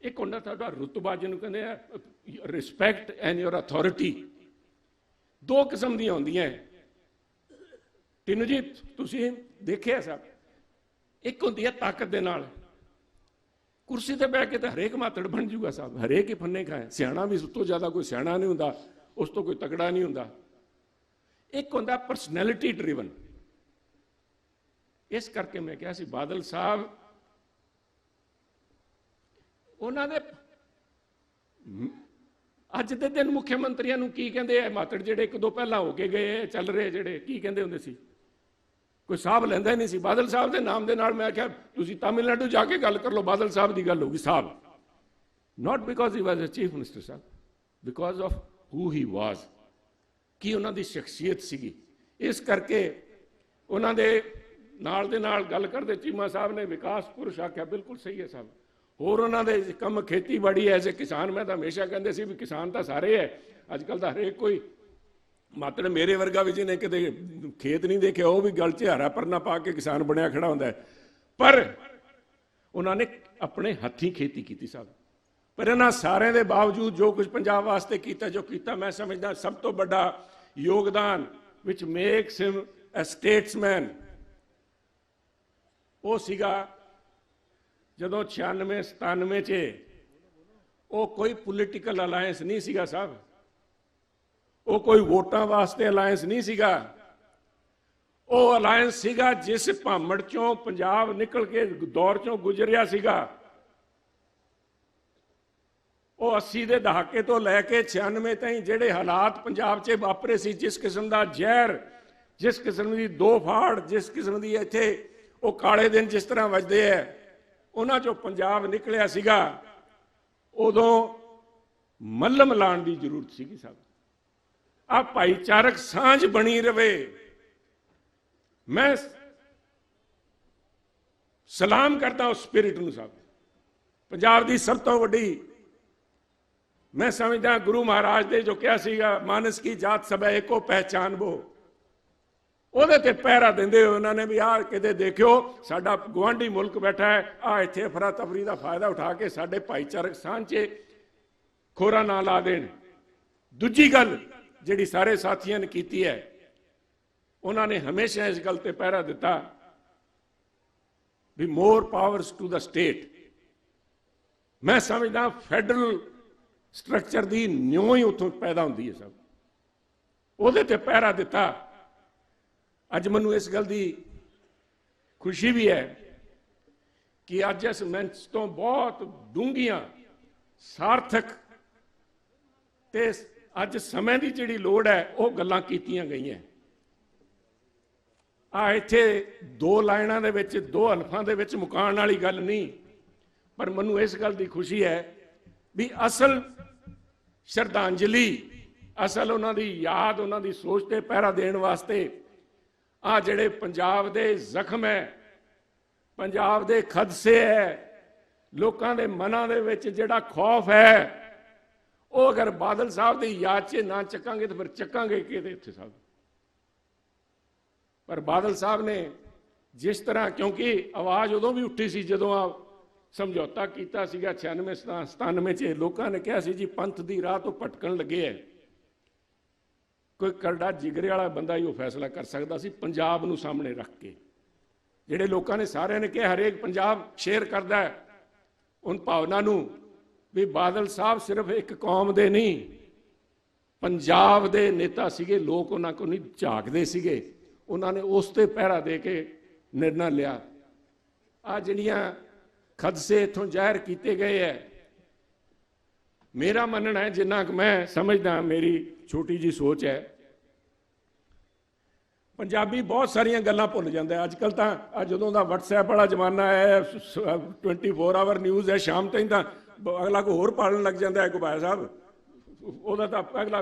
ਇੱਕ ਹੁੰਦਾ ਤੁਹਾਡਾ ਰੁਤਬਾ ਜਿਹਨੂੰ ਕਹਿੰਦੇ ਆ ਰਿਸਪੈਕਟ ਐਂਡ ਯੋਰ ਅਥਾਰਟੀ ਦੋ ਕਿਸਮ ਦੀਆਂ ਹੁੰਦੀਆਂ ਹੈ। ਤਿੰਨ ਜੀ, ਤੁਸੀਂ ਦੇਖਿਆ ਸਭ ਇੱਕ ਹੁੰਦੀ ਹੈ ਤਾਕਤ ਦੇ ਨਾਲ। ਕੁਰਸੀ ਤੇ ਬਹਿ ਕੇ ਤਾਂ ਹਰੇਕ ਮਾਤੜ ਬਣ ਜੂਗਾ ਸਾਹਿਬ ਹਰੇਕ ਹੀ ਫੰਨੇ ਖਾਏ। ਸਿਆਣਾ ਵੀ ਸਭ ਤੋਂ ਜ਼ਿਆਦਾ ਕੋਈ ਸਿਆਣਾ ਨਹੀਂ ਹੁੰਦਾ। ਉਸ ਤੋਂ ਕੋਈ ਤਕੜਾ ਨਹੀਂ ਹੁੰਦਾ। ਇੱਕ ਹੁੰਦਾ ਪਰਸਨੈਲਿਟੀ ਡਰਿਵਨ ਇਸ ਕਰਕੇ ਮੈਂ ਕਿਹਾ ਸੀ, ਬਾਦਲ ਸਾਹਿਬ, ਉਹਨਾਂ ਦੇ ਅੱਜ ਦੇ ਦਿਨ ਮੁੱਖ ਮੰਤਰੀਆਂ ਨੂੰ ਕੀ ਕਹਿੰਦੇ ਆ? ਮਾਤੜ ਜਿਹੜੇ ਇੱਕ ਦੋ ਪਹਿਲਾਂ ਹੋ ਕੇ ਗਏ, ਚੱਲ ਰਹੇ ਜਿਹੜੇ, ਕੀ ਕਹਿੰਦੇ ਹੁੰਦੇ ਸੀ? ਕੋਈ ਸਾਹਿਬ ਲੈਂਦਾ ਹੀ ਨਹੀਂ ਸੀ। ਬਾਦਲ ਸਾਹਿਬ ਦੇ ਨਾਮ ਦੇ ਨਾਲ ਮੈਂ ਕਿਹਾ, ਤੁਸੀਂ ਤਾਮਿਲਨਾਡੂ ਜਾ ਕੇ ਗੱਲ ਕਰ ਲਓ, ਬਾਦਲ ਸਾਹਿਬ ਦੀ ਗੱਲ ਹੋਗੀ Sahib not because he was a chief minister Sahib because of who he was ਕੀ ਉਹਨਾਂ ਦੀ ਸ਼ਖਸੀਅਤ ਸੀਗੀ। ਇਸ ਕਰਕੇ ਉਹਨਾਂ ਦੇ ਨਾਲ ਦੇ ਨਾਲ ਗੱਲ ਕਰਦੇ, ਚੀਮਾ ਸਾਹਿਬ ਨੇ ਵਿਕਾਸ ਪੁਰਸ਼ ਆਖਿਆ, ਬਿਲਕੁਲ ਸਹੀ ਹੈ ਸਾਹਿਬ। ਹੋਰ ਉਹਨਾਂ ਦੇ ਕੰਮ ਖੇਤੀਬਾੜੀ ਐ ਜੇ ਕਿਸਾਨ, ਮੈਂ ਤਾਂ ਹਮੇਸ਼ਾ ਕਹਿੰਦੇ ਸੀ ਵੀ ਕਿਸਾਨ ਤਾਂ ਸਾਰੇ ਐ ਅੱਜ ਕੱਲ ਤਾਂ ਹਰੇਕ ਕੋਈ ਮਾਤਰ ਮੇਰੇ ਵਰਗਾ ਵੀ ਜਿਹਨੇ ਕਿਤੇ ਖੇਤ ਨਹੀਂ ਦੇਖਿਆ, ਉਹ ਵੀ ਗਲ 'ਚ ਹਰਾ ਪਰਨਾ ਪਾ ਕੇ ਕਿਸਾਨ ਬਣਿਆ ਖੜਾ ਹੁੰਦਾ ਪਰ ਉਹਨਾਂ ਨੇ ਆਪਣੇ ਹੱਥੀਂ ਖੇਤੀ ਕੀਤੀ, ਸਾਹਿਬ। ਪਰ ਇਹਨਾਂ ਸਾਰਿਆਂ ਦੇ ਬਾਵਜੂਦ ਜੋ ਕੁਝ ਪੰਜਾਬ ਵਾਸਤੇ ਕੀਤਾ, ਜੋ ਕੀਤਾ, ਮੈਂ ਸਮਝਦਾ ਸਭ ਤੋਂ ਵੱਡਾ ਯੋਗਦਾਨ which makes him a statesman ਉਹ ਸੀਗਾ ਜਦੋਂ 96 97 ਚ ਉਹ ਕੋਈ ਪੋਲੀਟੀਕਲ ਅਲਾਈਅੰਸ ਨਹੀਂ ਸੀਗਾ ਸਾਹਿਬ। ਉਹ ਕੋਈ ਵੋਟਾਂ ਵਾਸਤੇ ਅਲਾਈਅੰਸ ਨਹੀਂ ਸੀਗਾ। ਉਹ ਅਲਾਈਅੰਸ ਸੀਗਾ ਜਿਸ ਭਾਮੜ ਚੋਂ ਪੰਜਾਬ ਨਿਕਲ ਕੇ ਦੌਰ ਚੋਂ ਗੁਜ਼ਰਿਆ ਸੀਗਾ। ਉਹ 80 ਦੇ ਦਹਾਕੇ ਤੋਂ ਲੈ ਕੇ 96 ਤਾਈਂ ਜਿਹੜੇ ਹਾਲਾਤ ਪੰਜਾਬ 'ਚ ਵਾਪਰੇ ਸੀ, ਜਿਸ ਕਿਸਮ ਦਾ ਜ਼ਹਿਰ, ਜਿਸ ਕਿਸਮ ਦੀ ਦੋ ਫਾੜ, ਜਿਸ ਕਿਸਮ ਦੀ ਇੱਥੇ ਉਹ ਕਾਲੇ ਦਿਨ ਜਿਸ ਤਰ੍ਹਾਂ ਵੱਜਦੇ ਐ, ਉਹਨਾਂ 'ਚੋਂ ਪੰਜਾਬ ਨਿਕਲਿਆ ਸੀਗਾ। ਉਦੋਂ ਮੱਲਮ ਲਾਣ ਦੀ ਜ਼ਰੂਰਤ ਸੀਗੀ ਸਭ ਆ ਭਾਈਚਾਰਕ ਸਾਂਝ ਬਣੀ ਰਵੇ। ਮੈਂ ਸਲਾਮ ਕਰਦਾ ਉਸ ਸਪਿਰਿਟ ਨੂੰ ਸਭ ਪੰਜਾਬ ਦੀ ਸਭ ਤੋਂ ਵੱਡੀ ਮੈਂ ਸਮਝਦਾ ਗੁਰੂ ਮਹਾਰਾਜ ਦੇ ਜੋ ਕਿਹਾ ਸੀਗਾ, ਮਾਨਸ ਕੀ ਜਾਤ ਸਭੈ ਏਕੋ ਪਹਿਚਾਨਬੋ ਉਹਦੇ ਤੇ ਪਹਿਰਾ ਦਿੰਦੇ ਹੋਏ ਉਹਨਾਂ ਨੇ ਵੀ ਆਹ ਕਿਤੇ ਦੇਖਿਓ, ਸਾਡਾ ਗਵਾਂਢੀ ਮੁਲਕ ਬੈਠਾ ਹੈ ਆ ਇੱਥੇ ਅਫਰਾ ਤਫਰੀ ਦਾ ਫਾਇਦਾ ਉਠਾ ਕੇ ਸਾਡੇ ਭਾਈਚਾਰਕ ਸਾਂਝੇ ਖੋਰਾ ਨਾ ਲਾ ਦੇਣ। ਦੂਜੀ ਗੱਲ ਜਿਹੜੀ ਸਾਰੇ ਸਾਥੀਆਂ ਨੇ ਕੀਤੀ ਹੈ, ਉਹਨਾਂ ਨੇ ਹਮੇਸ਼ਾ ਇਸ ਗੱਲ ਤੇ ਪਹਿਰਾ ਦਿੱਤਾ ਵੀ more powers to the state ਮੈਂ ਸਮਝਦਾ ਫੈਡਰਲ ਸਟਰਕਚਰ ਦੀ ਨਿਉ ਹੀ ਉੱਥੋਂ ਪੈਦਾ ਹੁੰਦੀ ਹੈ ਸਭ। ਉਹਦੇ ਤੇ ਪਹਿਰਾ ਦਿੱਤਾ। ਅੱਜ ਮੈਨੂੰ ਇਸ ਗੱਲ ਦੀ ਖੁਸ਼ੀ ਵੀ ਹੈ ਕਿ ਅੱਜ ਇਸ ਮੰਚ ਤੋਂ ਬਹੁਤ ਡੂੰਘੀਆਂ, ਸਾਰਥਕ ਤੇ ਅੱਜ ਸਮੇਂ ਦੀ ਜਿਹੜੀ ਲੋੜ ਹੈ, ਉਹ ਗੱਲਾਂ ਕੀਤੀਆਂ ਗਈਆਂ। ਆ ਇੱਥੇ ਦੋ ਲਾਈਨਾਂ ਦੇ ਵਿੱਚ, ਦੋ ਹਲਫਾਂ ਦੇ ਵਿੱਚ ਮੁਕਾਉਣ ਵਾਲੀ ਗੱਲ ਨਹੀਂ, ਪਰ ਮੈਨੂੰ ਇਸ ਗੱਲ ਦੀ ਖੁਸ਼ੀ ਹੈ ਵੀ ਅਸਲ ਸ਼ਰਧਾਂਜਲੀ, ਅਸਲ ਉਹਨਾਂ ਦੀ ਯਾਦ, ਉਹਨਾਂ ਦੀ ਸੋਚ ਤੇ ਪਹਿਰਾ ਦੇਣ ਵਾਸਤੇ ਆ ਜਿਹੜੇ ਪੰਜਾਬ ਦੇ ਜ਼ਖਮ ਹੈ, ਪੰਜਾਬ ਦੇ ਖਦਸੇ ਹੈ, ਲੋਕਾਂ ਦੇ ਮਨਾਂ ਦੇ ਵਿੱਚ ਜਿਹੜਾ ਖੌਫ ਹੈ, ਉਹ ਅਗਰ ਬਾਦਲ ਸਾਹਿਬ ਦੀ ਯਾਦ 'ਚ ਨਾ ਚੱਕਾਂਗੇ ਤਾਂ ਫਿਰ ਚੱਕਾਂਗੇ ਕਿਹਦੇ ਇੱਥੇ ਸਾਹਿਬ? ਪਰ ਬਾਦਲ ਸਾਹਿਬ ਨੇ ਜਿਸ ਤਰ੍ਹਾਂ ਕਿਉਂਕਿ ਆਵਾਜ਼ ਉਦੋਂ ਵੀ ਉੱਠੀ ਸੀ ਜਦੋਂ ਆ ਸਮਝੌਤਾ ਕੀਤਾ ਸੀਗਾ 96 97 ਚ। ਲੋਕਾਂ ਨੇ ਕਿਹਾ ਸੀ ਜੀ, ਪੰਥ ਦੀ ਰਾਹ ਤੋਂ ਭਟਕਣ ਲੱਗੇ ਐ। ਕੋਈ ਕਰੜਾ ਜਿਗਰੇ ਵਾਲਾ ਬੰਦਾ ਹੀ ਉਹ ਫੈਸਲਾ ਕਰ ਸਕਦਾ ਸੀ, ਪੰਜਾਬ ਨੂੰ ਸਾਹਮਣੇ ਰੱਖ ਕੇ। ਜਿਹੜੇ ਲੋਕਾਂ ਨੇ ਸਾਰਿਆਂ ਨੇ ਕਿਹਾ, ਹਰੇਕ ਪੰਜਾਬ ਸ਼ੇਅਰ ਕਰਦਾ ਹੈ ਉਨ ਭਾਵਨਾ ਨੂੰ ਵੀ ਬਾਦਲ ਸਾਹਿਬ ਸਿਰਫ ਇੱਕ ਕੌਮ ਦੇ ਨਹੀਂ, ਪੰਜਾਬ ਦੇ ਨੇਤਾ ਸੀਗੇ, ਲੋਕ ਉਹਨਾਂ ਕੋਲ ਨਹੀਂ ਝਾਕਦੇ ਸੀਗੇ। ਉਹਨਾਂ ਨੇ ਉਸ ਤੇ ਪਹਿਰਾ ਦੇ ਕੇ ਨਿਰਣਾ ਲਿਆ। ਆ ਜਿਹੜੀਆਂ ਖਦਸੇ ਇਥੋਂ ਜ਼ਾਹਿਰ ਕੀਤੇ ਗਏ ਹੈ ਮੇਰਾ ਮੰਨਣਾ ਹੈ ਜਿੰਨਾ ਕਿ ਮੈਂ ਸਮਝਦਾ, ਮੇਰੀ ਛੋਟੀ ਜੀ ਸੋਚ ਹੈ ਪੰਜਾਬੀ ਬਹੁਤ ਸਾਰੀਆਂ ਗੱਲਾਂ ਭੁੱਲ ਜਾਂਦਾ ਅੱਜ ਕੱਲ ਤਾਂ ਆ ਜਦੋਂ ਦਾ WhatsApp ਵਾਲਾ ਜ਼ਮਾਨਾ ਹੈ ਸ- ਸ- 24 ਆਵਰ ਨਿਊਜ਼ ਹੈ ਸ਼ਾਮ ਤਾਈਂ ਤਾਂ ਅਗਲਾ ਕੋਈ ਹੋਰ ਪਾਲਣ ਲੱਗ ਜਾਂਦਾ ਹੈ ਗੁਬਾਇਆ ਸਾਹਿਬ। ਉਹਦਾ ਤਾਂ ਅਗਲਾ,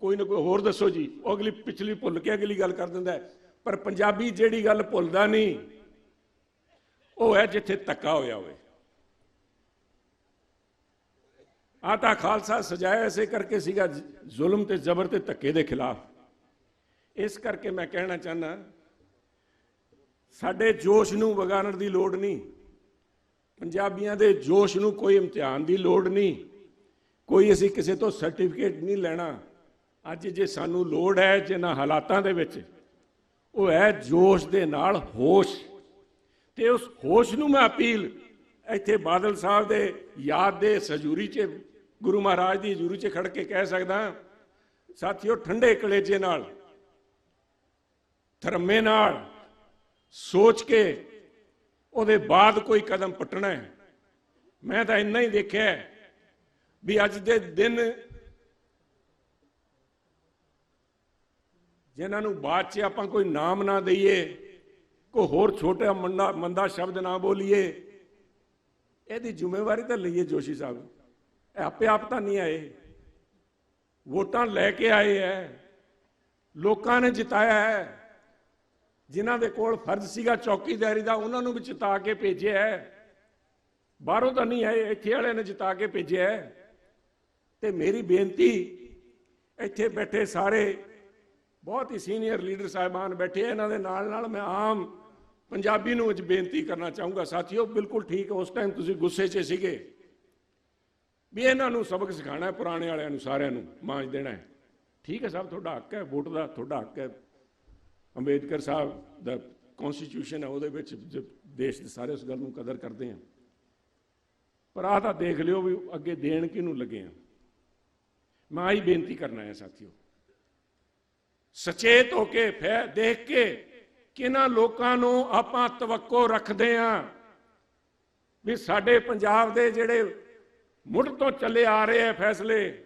ਕੋਈ ਨਾ ਕੋਈ ਹੋਰ ਦੱਸੋ ਜੀ। ਉਹ ਅਗਲੀ ਪਿਛਲੀ ਭੁੱਲ ਕੇ ਅਗਲੀ ਗੱਲ ਕਰ ਦਿੰਦਾ ਪਰ ਪੰਜਾਬੀ ਜਿਹੜੀ ਗੱਲ ਭੁੱਲਦਾ ਨਹੀਂ ਉਹ ਹੈ ਜਿੱਥੇ ਧੱਕਾ ਹੋਇਆ ਹੋਵੇ। ਆ ਤਾਂ ਖਾਲਸਾ ਸਜਾਇਆ ਐਸੇ ਕਰਕੇ ਸੀਗਾ, ਜ਼ੁਲਮ ਤੇ ਜ਼ਬਰ ਤੇ ਧੱਕੇ ਦੇ ਖਿਲਾਫ। ਇਸ ਕਰਕੇ ਮੈਂ ਕਹਿਣਾ ਚਾਹਨਾ ਸਾਡੇ ਜੋਸ਼ ਨੂੰ ਵਿਗਾੜਨ ਦੀ ਲੋੜ ਨਹੀਂ। ਪੰਜਾਬੀਆਂ ਦੇ ਜੋਸ਼ ਨੂੰ ਕੋਈ ਇਮਤਿਹਾਨ ਦੀ ਲੋੜ ਨਹੀਂ। ਕੋਈ ਅਸੀਂ ਕਿਸੇ ਤੋਂ ਸਰਟੀਫਿਕੇਟ ਨਹੀਂ ਲੈਣਾ। ਅੱਜ ਜੇ ਸਾਨੂੰ ਲੋੜ ਹੈ, ਜਿਨ੍ਹਾਂ ਹਾਲਾਤਾਂ ਦੇ ਵਿੱਚ, ਉਹ ਹੈ ਜੋਸ਼ ਦੇ ਨਾਲ ਹੋਸ਼। ਤੇ ਉਸ ਹੋਸ਼ ਨੂੰ ਮੈਂ ਅਪੀਲ ਇੱਥੇ ਬਾਦਲ ਸਾਹਿਬ ਦੇ ਯਾਦ ਦੇ ਸਜੂਰੀ 'ਚ, ਗੁਰੂ ਮਹਾਰਾਜ ਦੀ ਹਜ਼ੂਰੀ 'ਚ ਖੜ ਕੇ ਕਹਿ ਸਕਦਾ ਸਾਥੀਓ ਠੰਡੇ ਕਲੇਜੇ ਨਾਲ, ਧਰਮੇ ਨਾਲ ਸੋਚ ਕੇ ਉਹਦੇ ਬਾਅਦ ਕੋਈ ਕਦਮ ਪਟਣਾ ਹੈ। ਮੈਂ ਤਾਂ ਇੰਨਾ ਹੀ ਦੇਖਿਆ ਵੀ ਅੱਜ ਦੇ ਦਿਨ ਜਿਨ੍ਹਾਂ ਨੂੰ ਬਾਅਦ 'ਚ ਆਪਾਂ ਕੋਈ ਨਾਮ ਨਾ ਦਈਏ ਕੋਈ ਹੋਰ ਛੋਟਾ ਮੰਦਾ ਮੰਦਾ ਸ਼ਬਦ ਨਾ ਬੋਲੀਏ। ਇਹਦੀ ਜ਼ਿੰਮੇਵਾਰੀ ਤਾਂ ਲਈਏ ਜੋਸ਼ੀ ਸਾਹਿਬ। ਇਹ ਆਪੇ ਆਪ ਤਾਂ ਨਹੀਂ ਆਏ। ਵੋਟਾਂ ਲੈ ਕੇ ਆਏ ਐ। ਲੋਕਾਂ ਨੇ ਜਿਤਾਇਆ ਹੈ ਜਿਨ੍ਹਾਂ ਦੇ ਕੋਲ ਫਰਜ਼ ਸੀਗਾ ਚੌਕੀਦਾਰੀ ਦਾ, ਉਹਨਾਂ ਨੂੰ ਵੀ ਜਿਤਾ ਕੇ ਭੇਜਿਆ ਹੈ ਬਾਹਰੋਂ ਤਾਂ ਨਹੀਂ ਆਏ, ਇੱਥੇ ਵਾਲਿਆਂ ਨੇ ਜਿਤਾ ਕੇ ਭੇਜਿਆ ਹੈ ਤੇ ਮੇਰੀ ਬੇਨਤੀ, ਇੱਥੇ ਬੈਠੇ ਸਾਰੇ, ਬਹੁਤ ਹੀ ਸੀਨੀਅਰ ਲੀਡਰ ਸਾਹਿਬਾਨ ਬੈਠੇ ਇਹਨਾਂ ਦੇ ਨਾਲ ਨਾਲ ਮੈਂ ਆਮ ਪੰਜਾਬੀ ਨੂੰ ਅੱਜ ਬੇਨਤੀ ਕਰਨਾ ਚਾਹੂੰਗਾ ਸਾਥੀਓ, ਬਿਲਕੁਲ ਠੀਕ ਉਸ ਟਾਈਮ ਤੁਸੀਂ ਗੁੱਸੇ 'ਚ ਸੀਗੇ ਵੀ ਇਹਨਾਂ ਨੂੰ ਸਬਕ ਸਿਖਾਣਾ ਹੈ, ਪੁਰਾਣੇ ਵਾਲਿਆਂ ਨੂੰ, ਸਾਰਿਆਂ ਨੂੰ, ਮਾਂਜ ਦੇਣਾ ਹੈ। ਠੀਕ ਹੈ ਸਾਹਿਬ ਤੁਹਾਡਾ ਹੱਕ ਹੈ, ਵੋਟ ਦਾ ਤੁਹਾਡਾ ਹੱਕ ਹੈ। ਅੰਬੇਦਕਰ ਸਾਹਿਬ ਦਾ ਕਨਸਟੀਟਿਊਸ਼ਨ ਹੈ, ਉਹਦੇ ਵਿੱਚ ਦੇਸ਼ ਦੇ ਸਾਰੇ ਉਸ ਗੱਲ ਨੂੰ ਕਦਰ ਕਰਦੇ ਆ ਪਰ ਆਹ ਤਾਂ ਦੇਖ ਲਿਓ ਵੀ ਅੱਗੇ ਦੇਣ ਕਿਹਨੂੰ ਲੱਗੇ ਆ ਮੈਂ ਆਹੀ ਬੇਨਤੀ ਕਰਨਾ ਹੈ ਸਾਥੀਓ। ਸਚੇਤ ਹੋ ਕੇ ਫਿਰ ਦੇਖ ਕੇ ਕਿਹਨਾਂ ਲੋਕਾਂ ਨੂੰ ਆਪਾਂ ਤਵੱਕੋ ਰੱਖਦੇ ਆਂ? ਵੀ ਸਾਡੇ ਪੰਜਾਬ ਦੇ ਜਿਹੜੇ ਮੁੱਢ ਤੋਂ ਚੱਲੇ ਆ ਰਹੇ ਐ ਫੈਸਲੇ,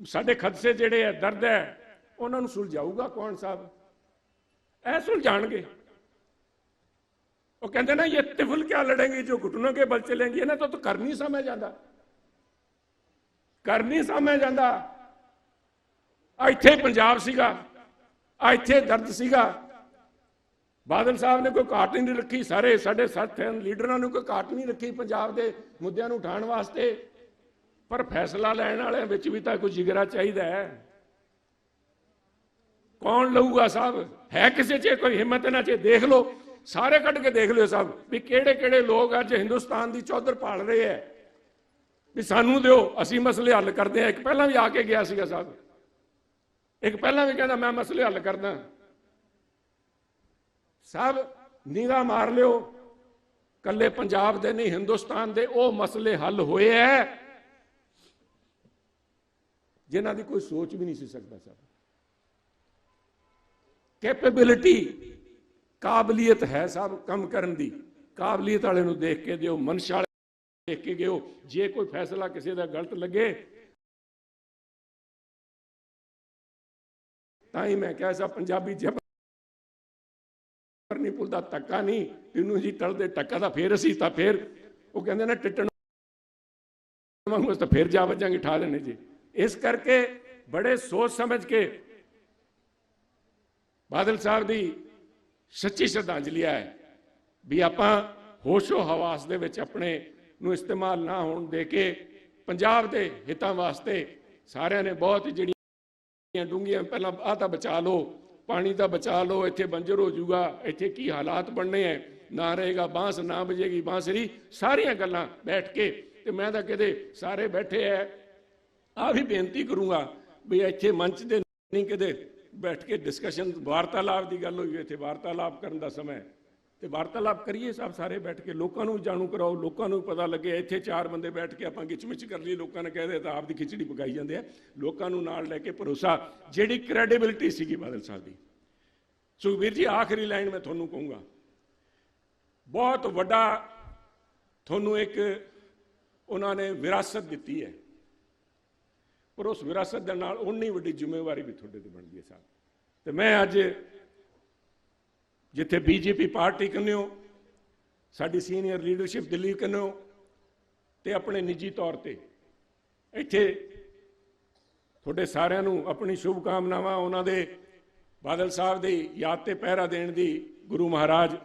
ਸਾਡੇ ਖਦਸੇ ਜਿਹੜੇ ਐ ਦਰਦ ਐ ਉਹਨਾਂ ਨੂੰ ਸੁਲਝਾਊਗਾ ਕੌਣ ਸਾਹਿਬ? ਐ ਸੁਲਝਾਣਗੇ ਉਹ ਕਹਿੰਦੇ ਨਾ, ਇਹ ਤਿਫਲ ਕਿਆ ਲੜेंगे ਜੋ ਘੁਟਨੋਂ ਕੇ ਬਲ ਚਲੇਗੀ, ਇਹਨਾਂ ਤੋਂ ਤਾਂ ਕਰ ਨਹੀਂ ਸਮਝ ਜਾਂਦਾ। ਕਰ ਨਹੀਂ ਸਮਝ ਆਂਦਾ ਇੱਥੇ ਪੰਜਾਬ ਸੀਗਾ, ਇੱਥੇ ਦਰਦ ਸੀਗਾ ਬਾਦਲ ਸਾਹਿਬ ਨੇ ਕੋਈ ਘਾਟ ਨਹੀਂ ਰੱਖੀ, ਸਾਰੇ ਸਾਡੇ ਸਾਥੀ ਲੀਡਰਾਂ ਨੂੰ ਕੋਈ ਘਾਟ ਨਹੀਂ ਰੱਖੀ ਪੰਜਾਬ ਦੇ ਮੁੱਦਿਆਂ ਨੂੰ ਉਠਾਉਣ ਵਾਸਤੇ। ਪਰ ਫੈਸਲਾ ਲੈਣ ਵਾਲਿਆਂ ਵਿੱਚ ਵੀ ਤਾਂ ਕੋਈ ਜਿਗਰਾ ਚਾਹੀਦਾ ਹੈ। ਕੌਣ ਲਊਗਾ ਸਾਹਿਬ? ਹੈ ਕਿਸੇ 'ਚ? ਕੋਈ ਹਿੰਮਤ ਨਾ 'ਚ? ਦੇਖ ਲਓ। ਸਾਰੇ ਕੱਢ ਕੇ ਦੇਖ ਲਿਓ ਸਾਹਿਬ ਵੀ ਕਿਹੜੇ ਕਿਹੜੇ ਲੋਕ ਅੱਜ ਹਿੰਦੁਸਤਾਨ ਦੀ ਚੌਧਰ ਪਾਲ ਰਹੇ ਐ ਵੀ ਸਾਨੂੰ ਦਿਓ, ਅਸੀਂ ਮਸਲੇ ਹੱਲ ਕਰਦੇ ਆ ਇੱਕ ਪਹਿਲਾਂ ਵੀ ਆ ਕੇ ਗਿਆ ਸੀਗਾ ਸਾਹਿਬ। ਇੱਕ ਪਹਿਲਾਂ ਵੀ ਕਹਿੰਦਾ, ਮੈਂ ਮਸਲੇ ਹੱਲ ਕਰਦਾ ਸਭ ਨਿਗਾਹ ਮਾਰ ਲਿਓ। ਕੱਲੇ ਪੰਜਾਬ ਦੇ ਨਹੀਂ, ਹਿੰਦੁਸਤਾਨ ਦੇ ਉਹ ਮਸਲੇ ਹੱਲ ਹੋਏ ਐ। ਜਿਨ੍ਹਾਂ ਦੀ ਕੋਈ ਸੋਚ ਵੀ ਨਹੀਂ ਸੀ ਸਕਦਾ ਸਾਹਿਬ ਕੈਪੇਬਿਲਿਟੀ ਕਾਬਲੀਅਤ ਹੈ ਸਭ ਕੰਮ ਕਰਨ ਦੀ। ਕਾਬਲੀਅਤ ਵਾਲੇ ਨੂੰ ਦੇਖ ਕੇ ਦਿਓ, ਮਨਸ਼ਾ ਦੇਖ ਕੇ ਗਿਓ ਜੇ ਕੋਈ ਫੈਸਲਾ ਕਿਸੇ ਦਾ ਗਲਤ ਲੱਗੇ, ਤਾਂ ਹੀ ਮੈਂ ਕਿਹਾ ਸਾ ਪੰਜਾਬੀ ਜਬ ਨਹੀਂ ਪੁੱਲਦਾ ਟੱਕਾ ਨਹੀਂ। ਤੈਨੂੰ ਜੀ ਟਲਦੇ ਟੱਕਾ ਦਾ ਫੇਰ ਅਸੀਂ ਤਾਂ ਫੇਰ। ਉਹ ਕਹਿੰਦੇ ਨਾ ਟਿੱਟਣ ਵਾਂਗੂ ਤਾਂ ਫੇਰ ਜਾ ਵੱਜਾਂਗੇ, ਠਾ ਲੈਣੇ ਜੀ। ਇਸ ਕਰਕੇ ਬੜੇ ਸੋਚ ਸਮਝ ਕੇ ਬਾਦਲ ਸਾਹਿਬ ਦੀ ਸੱਚੀ ਸ਼ਰਧਾਂਜਲੀ ਹੈ ਵੀ ਆਪਾਂ ਹੋਸ਼ੋ ਹਵਾਸ ਦੇ ਵਿੱਚ ਆਪਣੇ ਨੂੰ ਇਸਤੇਮਾਲ ਨਾ ਹੋਣ ਦੇ ਕੇ ਪੰਜਾਬ ਦੇ ਹਿੱਤਾਂ ਵਾਸਤੇ ਸਾਰਿਆਂ ਨੇ ਬਹੁਤ ਜਿਹੜੀਆਂ ਡੂੰਘੀਆਂ ਪਹਿਲਾਂ ਆਹ ਤਾਂ ਬਚਾ ਲਓ। ਪਾਣੀ ਦਾ ਬਚਾ ਲਓ, ਇੱਥੇ ਬੰਜਰ ਹੋ ਜਾਊਗਾ। ਇੱਥੇ ਕੀ ਹਾਲਾਤ ਬਣਨੇ ਐ? ਨਾ ਰਹੇਗਾ, ਬਾਂਸ ਨਾ ਬਜੇਗੀ ਬਾਂਸਰੀ ਸਾਰੀਆਂ ਗੱਲਾਂ ਬੈਠ ਕੇ ਤੇ ਮੈਂ ਤਾਂ ਕਿਤੇ ਸਾਰੇ ਬੈਠੇ ਐ। ਆ ਵੀ ਬੇਨਤੀ ਕਰੂੰਗਾ ਵੀ ਇੱਥੇ ਮੰਚ ਦੇ ਨਹੀਂ ਕਿਤੇ ਬੈਠ ਕੇ ਡਿਸਕਸ਼ਨ ਵਾਰਤਾਲਾਪ ਦੀ ਗੱਲ ਹੋਈ ਇੱਥੇ ਵਾਰਤਾਲਾਪ ਕਰਨ ਦਾ ਸਮਾਂ ਤੇ ਵਾਰਤਾਲਾਪ ਕਰੀਏ, ਸਭ ਸਾਰੇ ਬੈਠ ਕੇ, ਲੋਕਾਂ ਨੂੰ ਜਾਣੂ ਕਰਾਓ, ਲੋਕਾਂ ਨੂੰ ਪਤਾ ਲੱਗੇ, ਇੱਥੇ ਚਾਰ ਬੰਦੇ ਬੈਠ ਕੇ ਆਪਾਂ ਗਿਚਮਿਚ ਕਰ ਲਈ ਲੋਕਾਂ ਨੇ ਕਹਦੇ ਤਾਂ ਆਪ ਦੀ ਖਿਚੜੀ ਪਕਾਈ ਜਾਂਦੇ ਆ। ਲੋਕਾਂ ਨੂੰ ਨਾਲ ਲੈ ਕੇ ਭਰੋਸਾ, ਜਿਹੜੀ ਕ੍ਰੈਡੀਬਿਲਿਟੀ ਸੀਗੀ ਬਾਦਲ ਸਾਹਿਬ ਦੀ। ਸੁਖਬੀਰ ਜੀ, ਆਖਰੀ ਲਾਈਨ ਮੈਂ ਤੁਹਾਨੂੰ ਕਹੂੰਗਾ। ਬਹੁਤ ਵੱਡਾ ਤੁਹਾਨੂੰ ਇੱਕ ਉਹਨਾਂ ਨੇ ਵਿਰਾਸਤ ਦਿੱਤੀ ਹੈ। ਪਰ ਉਸ ਵਿਰਾਸਤ ਦੇ ਨਾਲ ਉਨੀ ਵੱਡੀ ਜ਼ਿੰਮੇਵਾਰੀ ਵੀ ਤੁਹਾਡੇ ਤੇ ਬਣਦੀ ਹੈ, ਸਾਹਿਬ। ਤੇ ਮੈਂ ਅੱਜ ਜਿੱਥੇ ਬੀਜੇਪੀ ਪਾਰਟੀ ਕੰਨਿਓ, ਸਾਡੀ ਸੀਨੀਅਰ ਲੀਡਰਸ਼ਿਪ ਦਿੱਲੀ ਕੰਨਿਓ ਤੇ ਆਪਣੇ ਨਿੱਜੀ ਤੌਰ ਤੇ। ਇੱਥੇ ਤੁਹਾਡੇ ਸਾਰਿਆਂ ਨੂੰ ਆਪਣੀ ਸ਼ੁਭ ਕਾਮਨਾਵਾਂ ਉਹਨਾਂ ਦੇ ਬਾਦਲ ਸਾਹਿਬ ਦੀ ਯਾਦ ਤੇ ਪਹਿਰਾ ਦੇਣ ਦੀ ਗੁਰੂ ਮਹਾਰਾਜ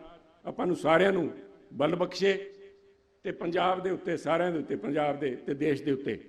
ਆਪਾਂ ਨੂੰ ਸਾਰਿਆਂ ਨੂੰ ਬਲ ਬਖਸ਼ੇ ਤੇ ਪੰਜਾਬ ਦੇ ਉੱਤੇ, ਸਾਰਿਆਂ ਦੇ ਉੱਤੇ, ਪੰਜਾਬ ਦੇ ਤੇ ਦੇਸ਼ ਦੇ ਉੱਤੇ।